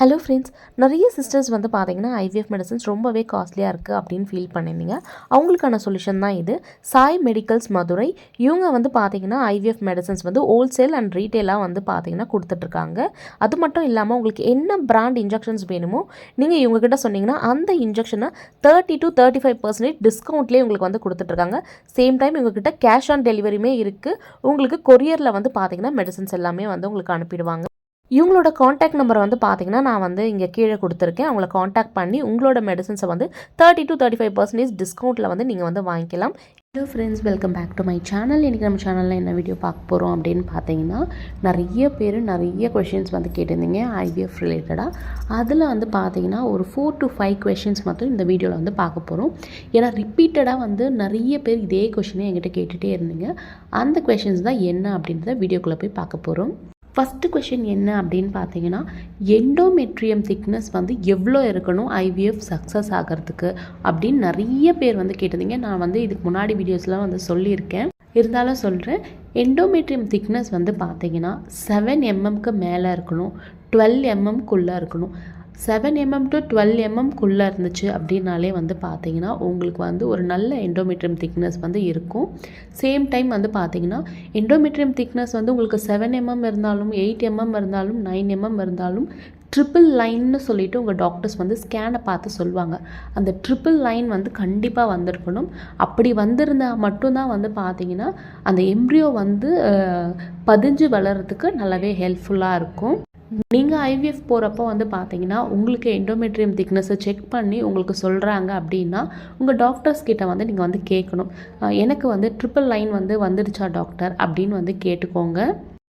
Hello friends நிறைய sisters வந்து பார்த்தீங்கன்னா ஐவிஎஃப் மெடிசன்ஸ் ரொம்பவே காஸ்ட்லியாக இருக்குது அப்படின்னு ஃபீல் பண்ணியிருந்தீங்க அவங்களுக்கான சொல்யூஷன் தான் இது. சாய் மெடிக்கல்ஸ் மதுரை இவங்க வந்து பார்த்தீங்கன்னா ஐவிஎஃப் மெடிசன்ஸ் வந்து ஹோல்சேல் அண்ட் ரீட்டெயிலாக வந்து பார்த்தீங்கன்னா கொடுத்துட்ருக்காங்க. அது மட்டும் இல்லாமல் உங்களுக்கு என்ன பிராண்ட் இன்ஜெக்ஷன்ஸ் வேணுமோ நீங்கள் இவங்ககிட்ட சொன்னீங்கன்னா அந்த இன்ஜெக்ஷனை thirty to thirty five percentage டிஸ்கவுண்ட்லேயே உங்களுக்கு வந்து கொடுத்துட்ருக்காங்க. சேம் டைம் இவங்ககிட்ட கேஷ் ஆன் டெலிவரியுமே இருக்குது உங்களுக்கு கொரியரில் வந்து பார்த்தீங்கன்னா மெடிசன்ஸ் எல்லாமே வந்து உங்களுக்கு அனுப்பிடுவாங்க. இவங்களோட காண்டாக்ட் நம்பர் வந்து பார்த்தீங்கன்னா நான் வந்து இங்கே கீழே கொடுத்துருக்கேன். அவங்கள காண்டாக்ட் பண்ணி உங்களோட மெடிசன்ஸை வந்து thirty to thirty five percentage டிஸ்கவுண்ட்டில் வந்து நீங்கள் வந்து வாங்கிக்கலாம். Hello friends welcome back to my channel இன்றைக்கி நம்ம சேனலில் என்ன வீடியோ பார்க்க போகிறோம் அப்படின்னு பார்த்தீங்கன்னா நிறைய பேர் நிறைய கொஷின்ஸ் வந்து கேட்டிருந்தீங்க ஐவிஎஃப் ரிலேட்டடாக அதில் வந்து பார்த்தீங்கன்னா ஒரு ஃபோர் டு ஃபைவ் கொஷின்ஸ் மட்டும் இந்த வீடியோவில் வந்து பார்க்க போகிறோம் ஏன்னா ரிப்பீட்டடாக வந்து நிறைய பேர் இதே கொஷினே என்கிட்ட கேட்டுகிட்டே இருந்தீங்க. அந்த கொஷின்ஸ் தான் என்ன அப்படின்றத வீடியோக்குள்ளே போய் பார்க்க போகிறோம் ஃபஸ்ட்டு கொஷின் என்ன அப்படின்னு பார்த்தீங்கன்னா எண்டோமெட்ரியம் திக்னஸ் வந்து எவ்வளோ இருக்கணும் ஐவிஎஃப் சக்ஸஸ் ஆகிறதுக்கு அப்படின்னு நிறைய பேர் வந்து கேட்டிருந்தீங்க. நான் வந்து இதுக்கு முன்னாடி வீடியோஸ்லாம் வந்து சொல்லியிருக்கேன். இருந்தாலும் சொல்கிறேன் எண்டோமெட்ரியம் திக்னஸ் வந்து பார்த்தீங்கன்னா செவன் எம்எம்க்கு மேலே இருக்கணும் டுவெல் எம்எம்குள்ளே இருக்கணும். செவன் எம்எம் டு டுவெல் எம்எம்குள்ளே இருந்துச்சு அப்படின்னாலே வந்து பார்த்தீங்கன்னா உங்களுக்கு வந்து ஒரு நல்ல எண்டோமெட்ரியம் திக்னஸ் வந்து இருக்கும். சேம் டைம் வந்து பார்த்தீங்கன்னா எண்டோமெட்ரியம் திக்னஸ் வந்து உங்களுக்கு செவன் எம்எம் இருந்தாலும் எயிட் எம்எம் இருந்தாலும் நைன் எம்எம் இருந்தாலும் ட்ரிபிள் லைன்னு சொல்லிவிட்டு உங்கள் டாக்டர்ஸ் வந்து ஸ்கேனை பார்த்து சொல்லுவாங்க. அந்த ட்ரிபிள் லைன் வந்து கண்டிப்பாக வந்திருக்கணும். அப்படி வந்திருந்தால் மட்டும்தான் வந்து பார்த்தீங்கன்னா அந்த எம்ப்ரியோ வந்து பதிஞ்சு வளர்கிறதுக்கு நல்லாவே ஹெல்ப்ஃபுல்லாக இருக்கும். நீங்கள் ஐவிஎஃப் போகிறப்போ வந்து பார்த்தீங்கன்னா உங்களுக்கு எண்டோமெட்ரியம் திக்னஸை செக் பண்ணி உங்களுக்கு சொல்கிறாங்க அப்படின்னா உங்கள் டாக்டர்ஸ் கிட்ட வந்து நீங்கள் வந்து கேட்கணும். எனக்கு வந்து ட்ரிபிள் லைன் வந்து வந்துடுச்சா டாக்டர் அப்படின்னு வந்து கேட்டுக்கோங்க.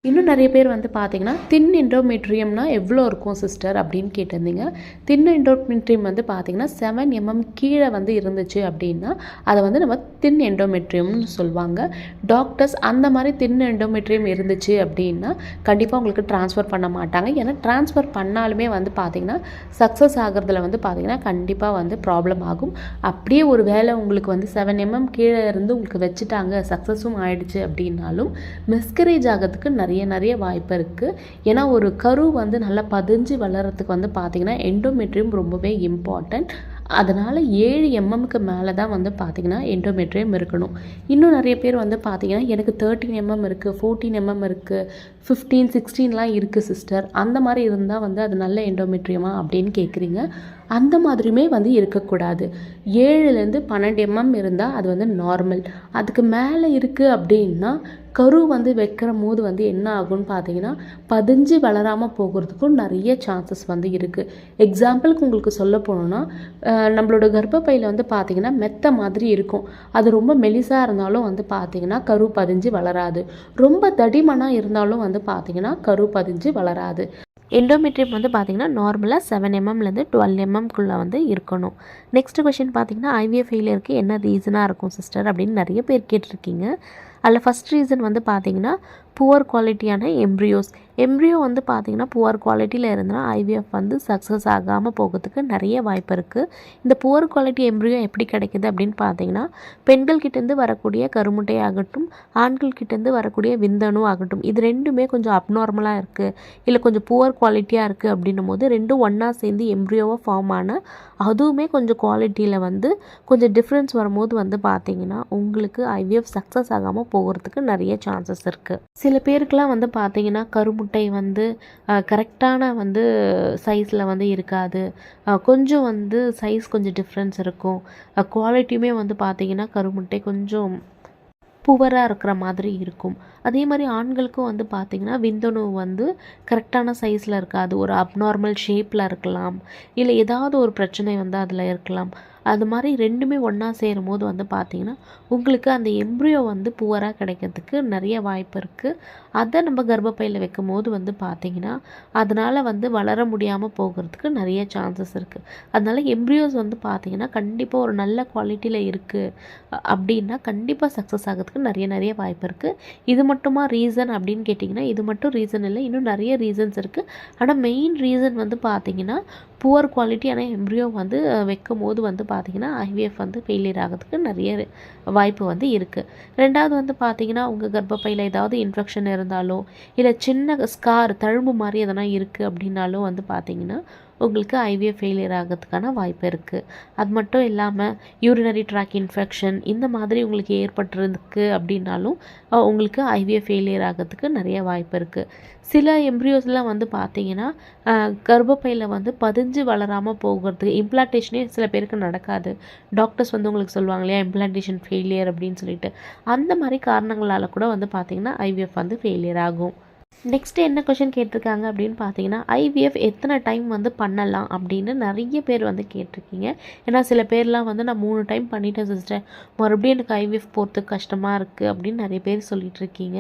இன்னும் நிறைய பேர் வந்து பார்த்தீங்கன்னா தின் எண்டோமெட்ரியம்னா எவ்வளோ இருக்கும் சிஸ்டர்? அப்படின்னு கேட்டிருந்தீங்க. தின் எண்டோமெட்ரியம் வந்து பார்த்தீங்கன்னா செவன் எம்எம் கீழே வந்து இருந்துச்சு அப்படின்னா அதை வந்து நம்ம தின் எண்டோமெட்ரியம்னு சொல்லுவாங்க. டாக்டர்ஸ் அந்த மாதிரி தின் எண்டோமெட்ரியம் இருந்துச்சு அப்படின்னா கண்டிப்பாக உங்களுக்கு ட்ரான்ஸ்ஃபர் பண்ண மாட்டாங்க. ஏன்னா ட்ரான்ஸ்ஃபர் பண்ணாலுமே வந்து பார்த்தீங்கன்னா சக்ஸஸ் ஆகிறதுல வந்து பார்த்தீங்கன்னா கண்டிப்பாக வந்து ப்ராப்ளம் ஆகும். அப்படியே ஒரு வேளை உங்களுக்கு வந்து செவன் எம்எம் கீழே இருந்து உங்களுக்கு வச்சுட்டாங்க சக்ஸஸும் ஆயிடுச்சு அப்படின்னாலும் மிஸ்கரேஜ் ஆகிறதுக்கு நிறைய நிறைய வாய்ப்பு இருக்குது ஏன்னா ஒரு கரு வந்து நல்லா பதிஞ்சு வளர்கிறதுக்கு வந்து பார்த்திங்கன்னா எண்டோமெட்ரியம் ரொம்பவே இம்பார்ட்டண்ட் அதனால் ஏழு எம்எம்க்கு மேலே தான் வந்து பார்த்திங்கன்னா எண்டோமெட்ரியம் இருக்கணும். இன்னும் நிறைய பேர் வந்து பார்த்திங்கன்னா எனக்கு தேர்ட்டின் எம்எம் இருக்குது ஃபோர்டீன் எம்எம் இருக்குது ஃபிஃப்டீன் சிக்ஸ்டீன்லாம் இருக்குது சிஸ்டர் அந்த மாதிரி இருந்தால் வந்து அது நல்ல எண்டோமெட்ரியமா அப்படின்னு கேட்குறீங்க அந்த மாதிரியுமே வந்து இருக்கக்கூடாது. ஏழுலேருந்து பன்னெண்டு எம்எம் இருந்தால் அது வந்து நார்மல் அதுக்கு மேலே இருக்குது அப்படின்னா கரு வந்து வைக்கிற போது வந்து என்ன ஆகும்னு பார்த்தீங்கன்னா பதிஞ்சு வளராமல் போகிறதுக்கும் நிறைய சான்சஸ் வந்து இருக்குது எக்ஸாம்பிளுக்கு உங்களுக்கு சொல்ல போனோன்னா நம்மளோட கர்ப்பப்பையில் வந்து பார்த்தீங்கன்னா மெத்த மாதிரி இருக்கும். அது ரொம்ப மெலிசாக இருந்தாலும் வந்து பார்த்தீங்கன்னா கரு பதிஞ்சு வளராது. ரொம்ப தடிமனாக இருந்தாலும் வந்து பார்த்தீங்கன்னா கரு பதிஞ்சு வளராது. எண்டோமெட்ரியம் வந்து பார்த்தீங்கன்னா நார்மலாக செவன் எம்எம்லேருந்து டுவெல் எம்எம்குள்ளே வந்து இருக்கணும். நெக்ஸ்ட் கொஷின் பார்த்தீங்கன்னா ஐவிஎஃப் ஃபெயிலியருக்கு என்ன ரீசனாக இருக்கும் சிஸ்டர் அப்படின்னு நிறைய பேர் கேட்டிருக்கீங்க. அதில் ஃபஸ்ட் ரீசன் வந்து பார்த்திங்கன்னா புவர் குவாலிட்டியான எம்ப்ரியோஸ் எம்ப்ரியோ வந்து பார்த்தீங்கன்னா புவர் குவாலிட்டியில் இருந்தனா ஐவிஎஃப் வந்து சக்ஸஸ் ஆகாமல் போகிறதுக்கு நிறைய வாய்ப்பு இருக்குது இந்த புவர் குவாலிட்டி எம்ப்ரியோ எப்படி கிடைக்குது அப்படின்னு பார்த்தீங்கன்னா பெண்கள் கிட்டேருந்து வரக்கூடிய கருமுட்டை ஆகட்டும் ஆண்கள் கிட்டேருந்து வரக்கூடிய விந்தணு ஆகட்டும் இது ரெண்டுமே கொஞ்சம் அப்நார்மலாக இருக்குது இல்லை கொஞ்சம் புவர் குவாலிட்டியாக இருக்குது அப்படின்னும் போது ரெண்டும் ஒன்றா சேர்ந்து எம்ப்ரியோவாக ஃபார்ம் ஆன அதுவுமே கொஞ்சம் குவாலிட்டியில் வந்து கொஞ்சம் டிஃப்ரென்ஸ் வரும்போது வந்து பார்த்தீங்கன்னா உங்களுக்கு ஐவிஎஃப் சக்ஸஸ் ஆகாமல் போகிறதுக்கு நிறைய சான்சஸ் இருக்குது சில பேருக்குலாம் வந்து பார்த்தீங்கன்னா கருமுட்டை வந்து கரெக்டான வந்து சைஸில் வந்து இருக்காது. கொஞ்சம் வந்து சைஸ் கொஞ்சம் டிஃப்ரென்ஸ் இருக்கும். குவாலிட்டியுமே வந்து பார்த்தீங்கன்னா கருமுட்டை கொஞ்சம் புவராக இருக்கிற மாதிரி இருக்கும். அதே மாதிரி ஆண்களுக்கும் வந்து பார்த்திங்கன்னா விந்தணு வந்து கரெக்டான சைஸில் இருக்காது. ஒரு அப்நார்மல் ஷேப்பில் இருக்கலாம். இல்லை ஏதாவது ஒரு பிரச்சனை வந்து அதில் இருக்கலாம். அது மாதிரி ரெண்டுமே ஒன்றா சேரும் போது வந்து பார்த்திங்கன்னா உங்களுக்கு அந்த எம்ப்ரியோ வந்து புவராக கிடைக்கிறதுக்கு நிறைய வாய்ப்பு இருக்குது அதை நம்ம கர்ப்பப்பையில் வைக்கும் போது வந்து பார்த்திங்கன்னா அதனால் வந்து வளர முடியாமல் போகிறதுக்கு நிறைய சான்சஸ் இருக்குது அதனால எம்ப்ரியோஸ் வந்து பார்த்திங்கன்னா கண்டிப்பாக ஒரு நல்ல குவாலிட்டியில் இருக்குது அப்படின்னா கண்டிப்பாக சக்ஸஸ் ஆகிறதுக்கு நிறைய நிறைய வாய்ப்பு இருக்குது இது மட்டுமா ரீசன் அப்படின்னு கேட்டிங்கன்னா இது மட்டும் ரீசன் இல்லை. இன்னும் நிறைய ரீசன்ஸ் இருக்குது ஆனால் மெயின் ரீசன் வந்து பார்த்திங்கன்னா புவர் குவாலிட்டியான எம்ப்ரியோ வந்து வைக்கும் போது வந்து பார்த்திங்கன்னா ஐவிஎஃப் வந்து ஃபெயிலியர் ஆகிறதுக்கு நிறைய வாய்ப்பு வந்து இருக்குது ரெண்டாவது வந்து பார்த்திங்கன்னா உங்கள் கர்ப்பப்பையில் ஏதாவது இன்ஃபெக்ஷன் இருந்தாலோ இல்லை சின்ன ஸ்கார் தழும்பு மாதிரி எதனா இருக்குது அப்படின்னாலும் வந்து பார்த்திங்கன்னா உங்களுக்கு ஐவிஎஃப் ஃபெயிலியர் ஆகிறதுக்கான வாய்ப்பு இருக்குது அது மட்டும் இல்லாமல் யூரினரி ட்ராக் இன்ஃபெக்ஷன் இந்த மாதிரி உங்களுக்கு ஏற்பட்டிருக்கு அப்படின்னாலும் உங்களுக்கு ஐவிஎஃப் ஃபெயிலியர் ஆகிறதுக்கு நிறைய வாய்ப்பு இருக்குது சில எம்ப்ரியோஸ்லாம் வந்து பார்த்தீங்கன்னா கர்ப்பப்பையில் வந்து பதிஞ்சு வளராமல் போகிறதுக்கு இம்ப்ளான்டேஷனே சில பேருக்கு நடக்காது. டாக்டர்ஸ் வந்து உங்களுக்கு சொல்லுவாங்க இல்லையா இம்ப்ளான்டேஷன் ஃபெயிலியர் அப்படின்னு சொல்லிட்டு. அந்த மாதிரி காரணங்களால் கூட வந்து பார்த்திங்கன்னா ஐவிஎஃப் வந்து ஃபெயிலியர் ஆகும். நெக்ஸ்ட்டு என்ன கொஷின் கேட்டிருக்காங்க அப்படின்னு பார்த்தீங்கன்னா ஐவிஎஃப் எத்தனை டைம் வந்து பண்ணலாம் அப்படின்னு நிறைய பேர் வந்து கேட்டிருக்கீங்க. ஏன்னா சில பேர்லாம் வந்து நான் மூணு டைம் பண்ணிட்டேன் சிஸ்டர் மறுபடியும் எனக்கு ஐவிஎஃப் போகிறதுக்கு கஷ்டமாக இருக்குது அப்படின்னு நிறைய பேர் சொல்லிட்டு இருக்கீங்க.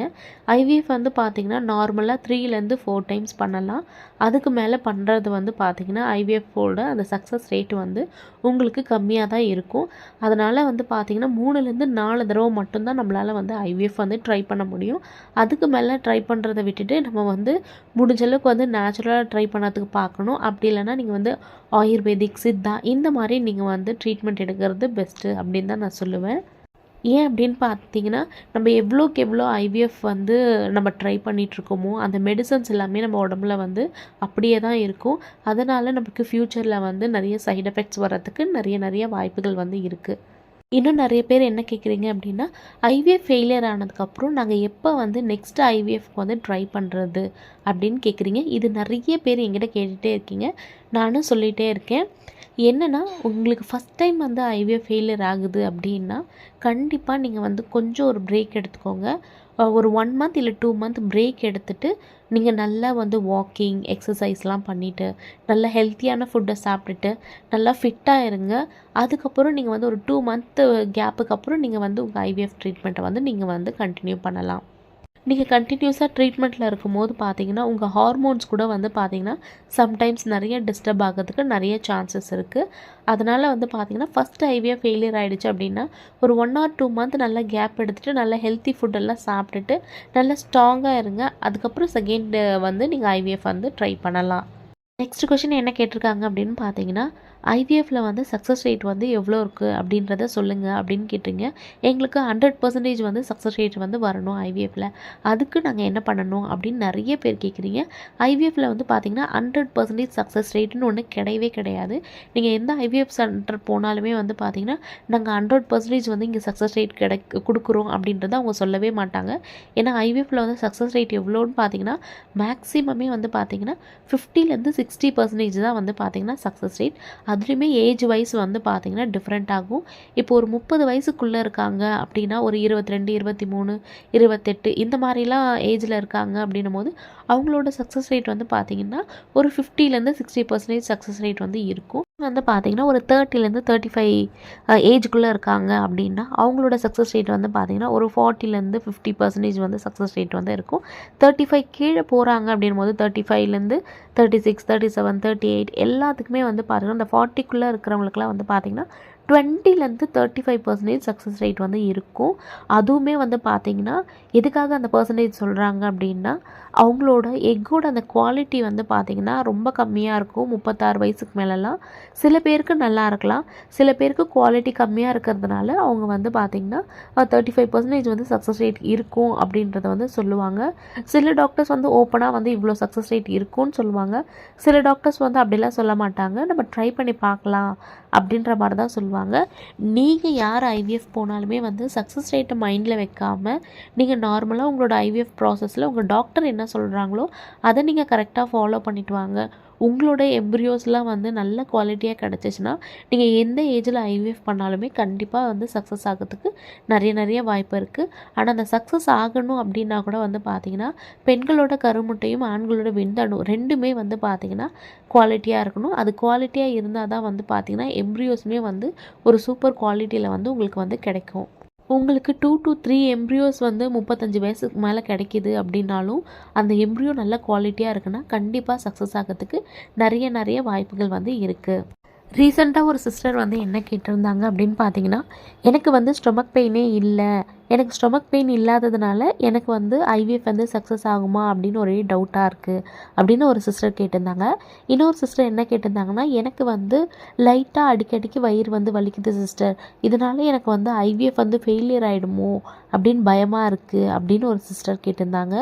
ஐவிஎஃப் வந்து பார்த்தீங்கன்னா நார்மலாக த்ரீலேருந்து ஃபோர் டைம்ஸ் பண்ணலாம். அதுக்கு மேலே பண்ணுறது வந்து பார்த்தீங்கன்னா ஐவிஎஃப்போட அந்த சக்ஸஸ் ரேட் வந்து உங்களுக்கு கம்மியாக தான் இருக்கும். அதனால் வந்து பார்த்தீங்கன்னா மூணுலேருந்து நாலு தடவை மட்டும்தான் நம்மளால் வந்து ஐவிஎஃப் வந்து ட்ரை பண்ண முடியும். அதுக்கு மேலே ட்ரை பண்ணுறதை விட்டுட்டு நம்ம வந்து முடிஞ்ச அளவுக்கு வந்து நேச்சுரலாக ட்ரை பண்ணதுக்கு பார்க்கணும். அப்படி இல்லைன்னா நீங்கள் வந்து ஆயுர்வேதிக் சித்தா இந்த மாதிரி நீங்கள் வந்து ட்ரீட்மெண்ட் எடுக்கிறது பெஸ்ட்டு அப்படின்னு தான் நான் சொல்லுவேன். ஏன் அப்படின்னு பார்த்தீங்கன்னா நம்ம எவ்வளோக்கு எவ்வளோ ஐவிஎஃப் வந்து நம்ம ட்ரை பண்ணிகிட்ருக்கோமோ அந்த மெடிசன்ஸ் எல்லாமே நம்ம உடம்புல வந்து அப்படியே தான் இருக்கும். அதனால் நமக்கு ஃப்யூச்சரில் வந்து நிறைய சைட் எஃபெக்ட்ஸ் வர்றதுக்கு நிறைய நிறைய வாய்ப்புகள் வந்து இருக்குது இன்னும் நிறைய பேர் என்ன கேட்குறீங்க அப்படின்னா ஐவிஎஃப் ஃபெயிலியர் ஆனதுக்கப்புறம் நாங்கள் எப்போ வந்து நெக்ஸ்ட் ஐவிஎஃப்க்கு வந்து ட்ரை பண்ணுறது அப்படின்னு கேட்குறீங்க இது நிறைய பேர் எங்கிட்ட கேட்டுகிட்டே இருக்கீங்க. நானும் சொல்லிகிட்டே இருக்கேன். என்னென்னா உங்களுக்கு ஃபஸ்ட் டைம் வந்து ஐவிஎஃப் ஃபெயிலியர் ஆகுது அப்படின்னா கண்டிப்பாக நீங்கள் வந்து கொஞ்சம் ஒரு பிரேக் எடுத்துக்கோங்க. ஒரு ஒன் மந்த் இல்லை டூ மந்த் பிரேக் எடுத்துட்டு நீங்கள் நல்லா வந்து வாக்கிங் எக்ஸசைஸ்லாம் பண்ணிவிட்டு நல்லா ஹெல்த்தியான ஃபுட்டை சாப்பிட்டுட்டு நல்லா ஃபிட்டாக இருங்க. அதுக்கப்புறம் நீங்கள் வந்து ஒரு டூ மந்த்து கேப்புக்கு அப்புறம் நீங்கள் வந்து உங்கள் ஐவிஎஃப் ட்ரீட்மெண்ட்டை வந்து நீங்கள் வந்து கண்டினியூ பண்ணலாம். நீங்கள் கண்டினியூஸாக ட்ரீட்மெண்ட்டில் இருக்கும்போது பார்த்தீங்கன்னா உங்கள் ஹார்மோன்ஸ் கூட வந்து பார்த்தீங்கன்னா சம்டைம்ஸ் நிறைய டிஸ்டர்ப் ஆகிறதுக்கு நிறைய சான்சஸ் இருக்குது அதனால் வந்து பார்த்தீங்கன்னா ஃபஸ்ட் ஐவியாக ஃபெயிலியர் ஆகிடுச்சு அப்படின்னா ஒரு ஒன் ஆர் டூ மந்த் நல்லா கேப் எடுத்துகிட்டு நல்லா ஹெல்த்தி ஃபுட்டெல்லாம் சாப்பிட்டுட்டு நல்லா ஸ்ட்ராங்காக இருங்க. அதுக்கப்புறம் செகண்ட் வந்து நீங்கள் ஐவிஎஃப் வந்து ட்ரை பண்ணலாம். நெக்ஸ்ட் கொஷின் என்ன கேட்டிருக்காங்க அப்படின்னு பார்த்தீங்கன்னா ஐவிஎஃப்பில் வந்து சக்ஸஸ் ரேட் வந்து எவ்வளோ இருக்குது அப்படின்றத சொல்லுங்கள் அப்படின்னு கேட்டிங்க எங்களுக்கு ஹண்ட்ரட் பர்சன்டேஜ் வந்து சக்ஸஸ் ரேட் வந்து வரணும் ஐவிஎஃப்பில் அதுக்கு நாங்கள் என்ன பண்ணணும் அப்படின்னு நிறைய பேர் கேட்குறீங்க ஐவிஎஃப்பில் வந்து பார்த்தீங்கன்னா ஹண்ட்ரட் பர்சன்டேஜ் சக்ஸஸ் ரேட்னு ஒன்று கிடையவே கிடையாது. நீங்கள் எந்த ஐவிஎஃப் சென்டர் போனாலுமே வந்து பார்த்தீங்கன்னா நாங்கள் ஹண்ட்ரட் பர்சன்டேஜ் வந்து இங்கே சக்ஸஸ் ரேட் கிடை கொடுக்குறோம் அப்படின்றத அவங்க சொல்லவே மாட்டாங்க. ஏன்னா ஐவிஎஃப்பில் வந்து சக்ஸஸ் ரேட் எவ்வளோன்னு பார்த்தீங்கன்னா மேக்ஸிமமே வந்து பார்த்தீங்கன்னா ஃபிஃப்டிலேருந்து சிக்ஸ்டி பர்சன்டேஜ் தான் வந்து பார்த்தீங்கன்னா சக்ஸஸ் ரேட் அதுலேயுமே ஏஜ் வைஸ் வந்து பார்த்திங்கன்னா டிஃப்ரெண்ட் ஆகும். இப்போ ஒரு முப்பது வயசுக்குள்ளே இருக்காங்க அப்படின்னா ஒரு இருபத்தி ரெண்டு இருபத்தி மூணு இருபத்தெட்டு இந்த மாதிரிலாம் ஏஜில் இருக்காங்க அப்படின்னும் போது அவங்களோட சக்ஸஸ் ரேட் வந்து பார்த்தீங்கன்னா ஒரு ஃபிஃப்டிலேருந்து சிக்ஸ்டி பர்சன்டேஜ் சக்ஸஸ் ரேட் வந்து இருக்கும். வந்து பார்த்தீங்கன்னா ஒரு தேர்ட்டிலேருந்து தேர்ட்டி ஃபைவ் ஏஜுக்குள்ளே இருக்காங்க அப்படின்னா அவங்களோட சக்ஸஸ் ரேட் வந்து பார்த்தீங்கன்னா ஒரு ஃபார்ட்டிலேருந்து ஃபிஃப்டி பர்சன்டேஜ் வந்து சக்ஸஸ் ரேட் வந்து இருக்கும். தேர்ட்டி ஃபைவ் கீழே போகிறாங்க அப்படின்னும் போது தேர்ட்டி ஃபைவ்லேருந்து thirty six thirty seven thirty eight எல்லாத்துக்குமே வந்து பார்த்திங்கன்னா இந்த ஃபார்ட்டிக்குள்ளே இருக்கிறவங்களுக்குலாம் வந்து பார்த்தீங்கன்னா டுவெண்ட்டிலேருந்து thirty five percentage success rate வந்து இருக்கும். அதுவுமே வந்து பார்த்திங்கன்னா எதுக்காக அந்த பர்சன்டேஜ் சொல்கிறாங்க அப்படின்னா அவங்களோட எக்கோட அந்த குவாலிட்டி வந்து பார்த்திங்கன்னா ரொம்ப கம்மியாக இருக்கும். முப்பத்தாறு வயசுக்கு மேலெலாம். சில பேருக்கு நல்லா இருக்கலாம். சில பேருக்கு குவாலிட்டி கம்மியாக இருக்கிறதுனால அவங்க வந்து பார்த்திங்கன்னா தேர்ட்டி ஃபைவ் பர்சன்டேஜ் வந்து சக்ஸஸ் ரேட் இருக்கும் அப்படின்றத வந்து சொல்லுவாங்க. சில டாக்டர்ஸ் வந்து ஓப்பனாக வந்து இவ்வளோ சக்ஸஸ் ரேட் இருக்கும்னு சொல்லுவாங்க. சில டாக்டர்ஸ் வந்து அப்படிலாம் சொல்ல மாட்டாங்க. நம்ம ட்ரை பண்ணி பார்க்கலாம். அப்படின்ற மாதிரி தான் சொல்லுவாங்க. நீங்கள் யார் ஐவிஎஃப் போனாலுமே வந்து சக்ஸஸ் ரேட்டை மைண்டில் வைக்காமல் நீங்கள் நார்மலாக உங்களோட ஐவிஎஃப் ப்ராசஸில் உங்கள் டாக்டர் என்ன சொல்கிறாங்களோ அதை நீங்கள் கரெக்டாக ஃபாலோ பண்ணிட்டு வாங்க. உங்களோட எம்ப்ரியோஸ்லாம் வந்து நல்ல குவாலிட்டியாக கிடச்சிச்சின்னா நீங்கள் எந்த ஏஜில் ஐவிஎஃப் பண்ணாலுமே கண்டிப்பாக வந்து சக்ஸஸ் ஆகிறதுக்கு நிறைய நிறைய வாய்ப்பு இருக்குது ஆனால் அந்த சக்ஸஸ் ஆகணும் அப்படின்னா கூட வந்து பார்த்திங்கன்னா பெண்களோட கருமுட்டையும் ஆண்களோட விந்தணு ரெண்டுமே வந்து பார்த்திங்கன்னா குவாலிட்டியாக இருக்கணும். அது குவாலிட்டியாக இருந்தால் தான் வந்து பார்த்திங்கன்னா எம்ப்ரியோஸுமே வந்து ஒரு சூப்பர் குவாலிட்டியில் வந்து உங்களுக்கு வந்து கிடைக்கும். உங்களுக்கு டூ டு த்ரீ எம்ப்ரியோஸ் வந்து முப்பத்தஞ்சு வயசுக்கு மேலே கிடைக்கிது அப்படின்னாலும் அந்த எம்ப்ரியோ நல்ல குவாலிட்டியாக இருக்குன்னா கண்டிப்பாக சக்ஸஸ் ஆகிறதுக்கு நிறைய நிறைய வாய்ப்புகள் வந்து இருக்குது ரீசெண்டாக ஒரு சிஸ்டர் வந்து என்ன கேட்டிருந்தாங்க அப்படின்னு பார்த்தீங்கன்னா எனக்கு வந்து ஸ்டொமக் பெயினே இல்லை. எனக்கு ஸ்டொமக் பெயின் இல்லாததுனால எனக்கு வந்து ஐவிஎஃப் வந்து சக்ஸஸ் ஆகுமா அப்படின்னு ஒரே டவுட்டாக இருக்குது அப்படின்னு ஒரு சிஸ்டர் கேட்டிருந்தாங்க. இன்னொரு சிஸ்டர் என்ன கேட்டிருந்தாங்கன்னா எனக்கு வந்து லைட்டாக அடிக்கடிக்கு வயிறு வந்து வலிக்குது சிஸ்டர் இதனால எனக்கு வந்து ஐவிஎஃப் வந்து ஃபெயிலியர் ஆகிடுமோ அப்படின்னு பயமாக இருக்குது அப்படின்னு ஒரு சிஸ்டர் கேட்டிருந்தாங்க.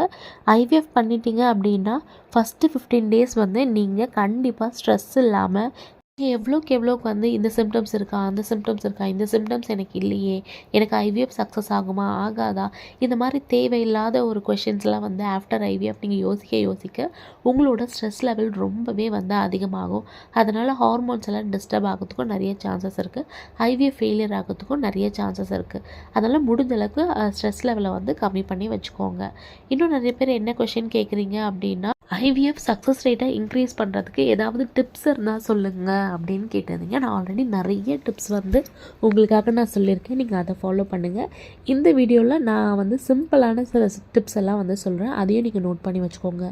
ஐவிஎஃப் பண்ணிட்டீங்க அப்படின்னா ஃபஸ்ட்டு ஃபிஃப்டீன் டேஸ் வந்து நீங்கள் கண்டிப்பாக ஸ்ட்ரெஸ் இல்லாமல் எவ்வளோக்கு எவ்வளோக்கு வந்து இந்த சிம்டம்ஸ் இருக்கா அந்த சிம்டம்ஸ் இருக்கா இந்த சிம்டம்ஸ் எனக்கு இல்லையே எனக்கு ஐவிஎஃப் சக்ஸஸ் ஆகுமா ஆகாதா இந்த மாதிரி தேவையில்லாத ஒரு கொஷின்ஸ்லாம் வந்து ஆஃப்டர் ஐவிஎஃப் நீங்கள் யோசிக்க யோசிக்க உங்களோட ஸ்ட்ரெஸ் லெவல் ரொம்பவே வந்து அதிகமாகும். அதனால் ஹார்மோன்ஸ் எல்லாம் டிஸ்டர்ப் ஆகிறதுக்கும் நிறைய சான்சஸ் இருக்குது ஐவிஎஃப் ஃபெயிலியர் ஆகிறதுக்கும் நிறைய சான்சஸ் இருக்குது அதனால் முடிஞ்ச அளவுக்கு ஸ்ட்ரெஸ் லெவலை வந்து கம்மி பண்ணி வச்சுக்கோங்க. இன்னும் நிறைய பேர் என்ன கொஷின் கேட்குறீங்க அப்படின்னா ஐவிஎஃப் சக்ஸஸ் ரேட்டை இன்க்ரீஸ் பண்ணுறதுக்கு ஏதாவது டிப்ஸ் இருந்தால் சொல்லுங்கள் அப்படின்னு கேட்டிருந்தீங்க நான் ஆல்ரெடி நிறைய டிப்ஸ் வந்து உங்களுக்காக நான் சொல்லியிருக்கேன். நீங்கள் அதை ஃபாலோ பண்ணுங்கள் இந்த வீடியோவில் நான் வந்து சிம்பிளான சில டிப்ஸ் எல்லாம் வந்து சொல்கிறேன் அதையும் நீங்கள் நோட் பண்ணி வச்சுக்கோங்க.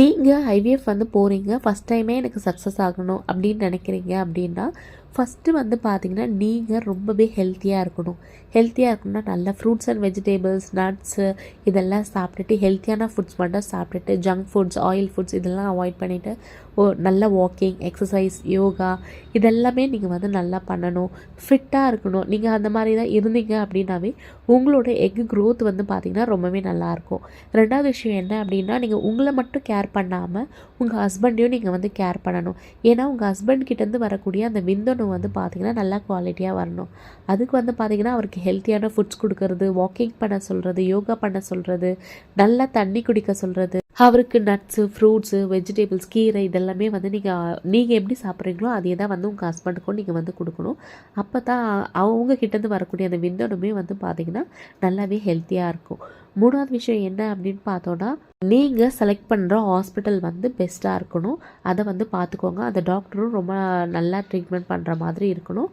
நீங்கள் ஐவிஎஃப் வந்து போகிறீங்க ஃபஸ்ட் டைமே எனக்கு சக்ஸஸ் ஆகணும் அப்படின்னு நினைக்கிறீங்க அப்படின்னா ஃபஸ்ட்டு வந்து பார்த்திங்கன்னா நீங்கள் ரொம்பவே ஹெல்த்தியாக இருக்கணும். ஹெல்த்தியாக இருக்கணும்னா நல்ல ஃப்ரூட்ஸ் அண்ட் வெஜிடபிள்ஸ் நட்ஸு இதெல்லாம் சாப்பிட்டுட்டு ஹெல்த்தியான ஃபுட்ஸ் மட்டும் சாப்பிட்டுட்டு ஜங்க் ஃபுட்ஸ் ஆயில் ஃபுட்ஸ் இதெல்லாம் அவாய்ட் பண்ணிவிட்டு ஓ நல்ல வாக்கிங் எக்ஸசைஸ் யோகா இதெல்லாமே நீங்கள் வந்து நல்லா பண்ணணும். ஃபிட்டாக இருக்கணும். நீங்கள் அந்த மாதிரி தான் இருந்தீங்க அப்படின்னாவே உங்களோட எக் க்ரோத் வந்து பார்த்திங்கன்னா ரொம்பவே நல்லாயிருக்கும் ரெண்டாவது விஷயம் என்ன அப்படின்னா நீங்கள் உங்களை மட்டும் கேர் பண்ணாமல் உங்கள் ஹஸ்பண்டையும் நீங்கள் வந்து கேர் பண்ணணும். ஏன்னா உங்கள் ஹஸ்பண்ட் கிட்டேருந்து வரக்கூடிய அந்த விந்தணு வந்து பார்த்திங்கன்னா நல்லா குவாலிட்டியாக வரணும். அதுக்கு வந்து பார்த்திங்கன்னா அவருக்கு ஹெல்த்தியான ஃபுட்ஸ் கொடுக்கறது வாக்கிங் பண்ண சொல்கிறது யோகா பண்ண சொல்கிறது நல்லா தண்ணி குடிக்க சொல்கிறது அவருக்கு நட்ஸு ஃப்ரூட்ஸு வெஜிடபிள்ஸ் கீரை இதெல்லாமே வந்து நீங்கள் நீங்கள் எப்படி சாப்பிட்றீங்களோ அதே தான் வந்து உங்கள் ஹஸ்பண்டுக்கும் நீங்கள் வந்து கொடுக்கணும். அப்போ தான் அவங்க கிட்டேருந்து வரக்கூடிய அந்த விந்தணுமே வந்து பார்த்திங்கன்னா நல்லாவே ஹெல்த்தியாக இருக்கும். மூணாவது விஷயம் என்ன அப்படின்னு பார்த்தோன்னா நீங்கள் செலக்ட் பண்ணுற ஹாஸ்பிட்டல் வந்து பெஸ்ட்டாக இருக்கணும். அதை வந்து பார்த்துக்கோங்க அந்த டாக்டரும் ரொம்ப நல்லா ட்ரீட்மெண்ட் பண்ணுற மாதிரி இருக்கணும்.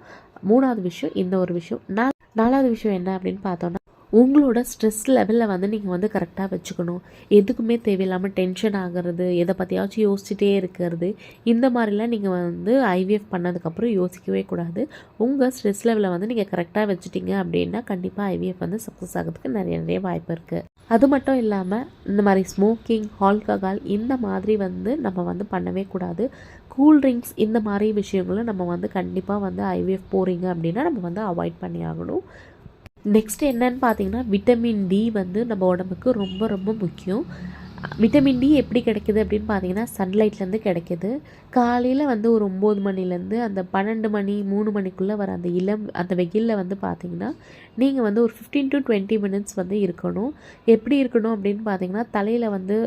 மூணாவது விஷயம் இந்த ஒரு விஷயம். நான் நாலாவது விஷயம் என்ன அப்படின்னு பார்த்தோன்னா உங்களோட ஸ்ட்ரெஸ் லெவலில் வந்து நீங்கள் வந்து கரெக்டாக வச்சுக்கணும். எதுக்குமே தேவையில்லாமல் டென்ஷன் ஆகிறது எதை பற்றியாச்சும் யோசிச்சுட்டே இருக்கிறது. இந்த மாதிரிலாம் நீங்கள் வந்து ஐவிஎஃப் பண்ணதுக்கப்புறம் யோசிக்கவே கூடாது. உங்கள் ஸ்ட்ரெஸ் லெவலை வந்து நீங்கள் கரெக்டாக வச்சுட்டீங்க அப்படின்னா கண்டிப்பாக ஐவிஎஃப் வந்து சக்ஸஸ் ஆகிறதுக்கு நிறைய நிறைய வாய்ப்பு இருக்குது அது மட்டும் இல்லாமல் இந்த மாதிரி ஸ்மோக்கிங் ஆல்கஹால் இந்த மாதிரி வந்து நம்ம வந்து பண்ணவே கூடாது. கூல் ட்ரிங்க்ஸ் இந்த மாதிரி விஷயங்களும் நம்ம வந்து கண்டிப்பாக வந்து ஐவிஎஃப் போகிறீங்க அப்படின்னா நம்ம வந்து அவாய்ட் பண்ணி ஆகணும். நெக்ஸ்ட் என்னன்னு பார்த்தீங்கன்னா விட்டமின் டி வந்து நம்ம உடம்புக்கு ரொம்ப ரொம்ப முக்கியம். விட்டமின் டி எப்படி கிடைக்குது அப்படின்னு பார்த்தீங்கன்னா சன்லைட்லேருந்து கிடைக்கிது. காலையில் வந்து ஒரு ஒம்பது மணிலேருந்து அந்த பன்னெண்டு மணி மூணு மணிக்குள்ளே வர அந்த இளம் அந்த வெயிலில் வந்து பார்த்தீங்கன்னா நீங்கள் வந்து ஒரு ஃபிஃப்டீன் டு டுவெண்ட்டி மினிட்ஸ் வந்து இருக்கணும். எப்படி இருக்கணும் அப்படின்னு பார்த்தீங்கன்னா தலையில் வந்து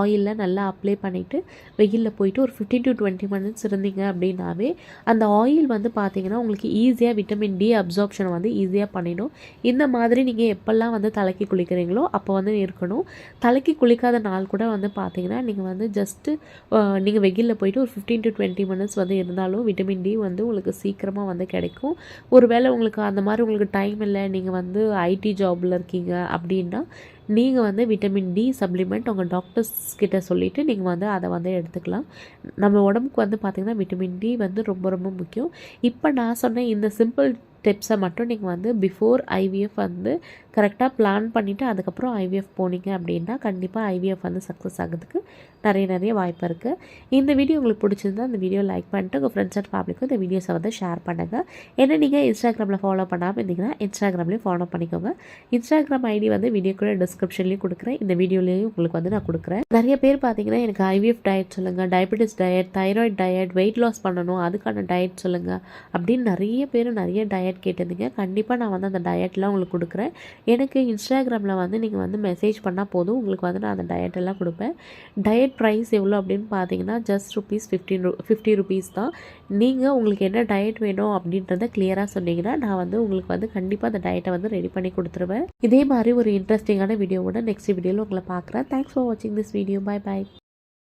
ஆயிலில் நல்லா அப்ளை பண்ணிவிட்டு வெயிலில் போயிட்டு ஒரு ஃபிஃப்டீன் டு டுவெண்ட்டி மினிட்ஸ் இருந்தீங்க அப்படின்னாவே அந்த ஆயில் வந்து பார்த்தீங்கன்னா உங்களுக்கு ஈஸியாக விட்டமின் டி அப்சார்ப்ஷன் வந்து ஈஸியாக பண்ணிடும். இந்த மாதிரி நீங்கள் எப்போல்லாம் வந்து தலைக்கு குளிக்கிறீங்களோ அப்போ வந்து இருக்கணும். தலைக்கு குளிக்காத நாள் கூட வந்து பார்த்தீங்கன்னா நீங்கள் வந்து ஜஸ்ட்டு நீங்கள் வெயிலில் போயிட்டு ஒரு ஃபிஃப்டீன் டு டுவெண்ட்டி மினிட்ஸ் வந்து இருந்தாலும் விட்டமின் டி வந்து உங்களுக்கு சீக்கிரமாக வந்து கிடைக்கும். ஒருவேளை உங்களுக்கு அந்த மாதிரி உங்களுக்கு டைம் இல்லை நீங்கள் வந்து ஐடி ஜாபில் இருக்கீங்க அப்படின்னா நீங்கள் வந்து விட்டமின் டி சப்ளிமெண்ட் உங்கள் டாக்டர்ஸ் கிட்ட சொல்லிவிட்டு நீங்கள் வந்து அதை வந்து எடுத்துக்கலாம். நம்ம உடம்புக்கு வந்து பார்த்திங்கன்னா விட்டமின் டி வந்து ரொம்ப ரொம்ப முக்கியம். இப்போ நான் சொன்ன இந்த சிம்பிள் ஸ்டெப்ஸை மட்டும் நீங்கள் வந்து பிஃபோர் ஐவிஎஃப் வந்து கரெக்டாக பிளான் பண்ணிவிட்டு அதுக்கப்புறம் ஐவிஎஃப் போனீங்க அப்படின்னா கண்டிப்பாக ஐவிஎஃப் வந்து சக்ஸஸ் ஆகிறதுக்கு நிறைய நிறைய வாய்ப்பு இருக்குது இந்த வீடியோ உங்களுக்கு பிடிச்சிருந்தா அந்த வீடியோ லைக் பண்ணிட்டு உங்கள் ஃப்ரெண்ட்ஸ் அண்ட் ஃபேமிலிக்கும் இந்த வீடியோஸை வந்து ஷேர் பண்ணுங்கள் ஏன்னா நீங்கள் இன்ஸ்டாகிராமில் ஃபாலோ பண்ணாமல் இருந்தீங்கன்னா இன்ஸ்டாகிராம்லேயும் ஃபாலோ பண்ணிக்கோங்க. இன்ஸ்டாகிராம் ஐடி வந்து வீடியோ கூட டிஸ்கிரிப்ஷன்லேயும் கொடுக்குறேன். இந்த வீடியோலேயும் உங்களுக்கு வந்து நான் கொடுக்குறேன். நிறைய பேர் பார்த்தீங்கன்னா எனக்கு ஐவிஎஃப் டயட் சொல்லுங்கள் diabetes diet thyroid diet weight loss பண்ணணும் அதுக்கான டயட் சொல்லுங்கள் அப்படின்னு நிறைய பேர் நிறைய டயட் டயட் கேட்டதுங்க கண்டிப்பாக நான் வந்து அந்த டயட்லாம் உங்களுக்கு கொடுக்குறேன். எனக்கு இன்ஸ்டாகிராமில் வந்து நீங்கள் வந்து மெசேஜ் பண்ணால் போதும். உங்களுக்கு வந்து நான் அந்த டயட்டெல்லாம் கொடுப்பேன். டயட் ப்ரைஸ் எவ்வளோ அப்படின்னு பார்த்தீங்கன்னா ஜஸ்ட் ருபீஸ் ஃபிஃப்டின் ரூ ஃபிஃப்டி ருபீஸ் தான். நீங்கள் உங்களுக்கு என்ன டயட் வேணும் அப்படின்றத கிளியராக சொன்னீங்கன்னா நான் வந்து உங்களுக்கு வந்து கண்டிப்பாக அந்த டயட்டை வந்து ரெடி பண்ணி கொடுத்துருவேன். இதே மாதிரி ஒரு இன்ட்ரெஸ்டிங்கான வீடியோவோட நெக்ஸ்ட் வீடியோவில் உங்களை பார்க்குறேன். தேங்க்ஸ் ஃபார் வாட்சிங் திஸ் வீடியோ பாய் பாய்